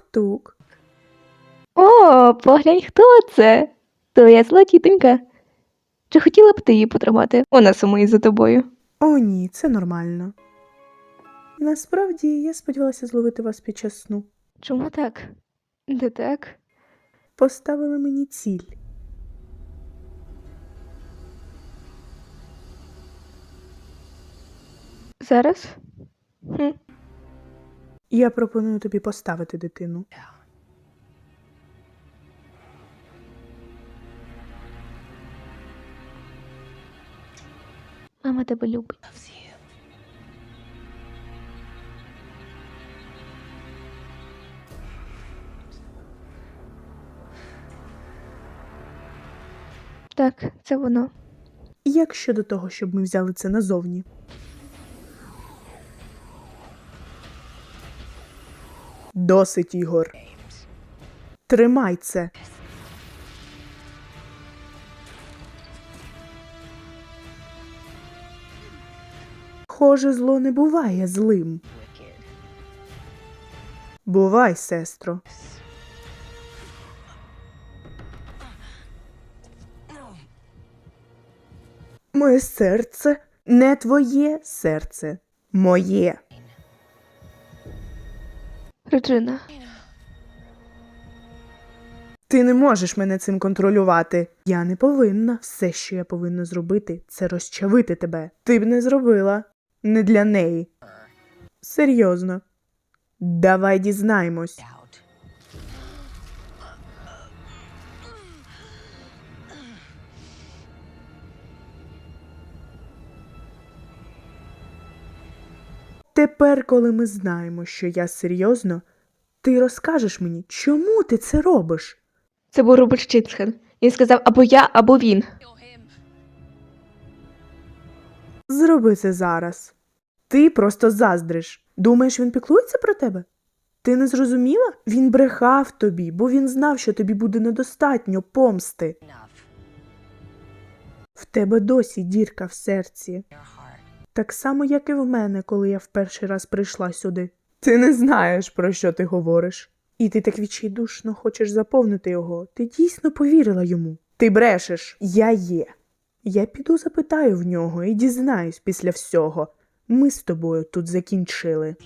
Тук-тук. О, поглянь, хто це? Твоя зла тітонька. Чи хотіла б ти її потримати? Вона сумує за тобою. О, ні, це нормально. Насправді я сподівалася зловити вас під час сну. Чому так? Де так? Поставили мені ціль. Зараз? Я пропоную тобі поставити дитину. Мама тебе любить. Так, це воно. Як щодо того, щоб ми взяли це назовні? Досить, Ігор. Тримай це. Хоже, зло не буває злим. Бувай, сестро. Моє серце не твоє серце, моє. Реджина. Ти не можеш мене цим контролювати. Я не повинна. Все, що я повинна зробити, це розчавити тебе. Ти б не зробила. Не для неї. Серйозно. Давай дізнаємось. Тепер, коли ми знаємо, що я серйозно, ти розкажеш мені, чому ти це робиш? Це був Роберт Щицхен. Він сказав або я, або він. Зроби це зараз. Ти просто заздриш. Думаєш, він піклується про тебе? Ти не зрозуміла? Він брехав тобі, бо він знав, що тобі буде недостатньо помсти. В тебе досі дірка в серці. Так само, як і в мене, коли я в перший раз прийшла сюди. Ти не знаєш, про що ти говориш. І ти так відчайдушно хочеш заповнити його. Ти дійсно повірила йому. Ти брешеш, я є. Я піду запитаю в нього і дізнаюсь після всього. Ми з тобою тут закінчили.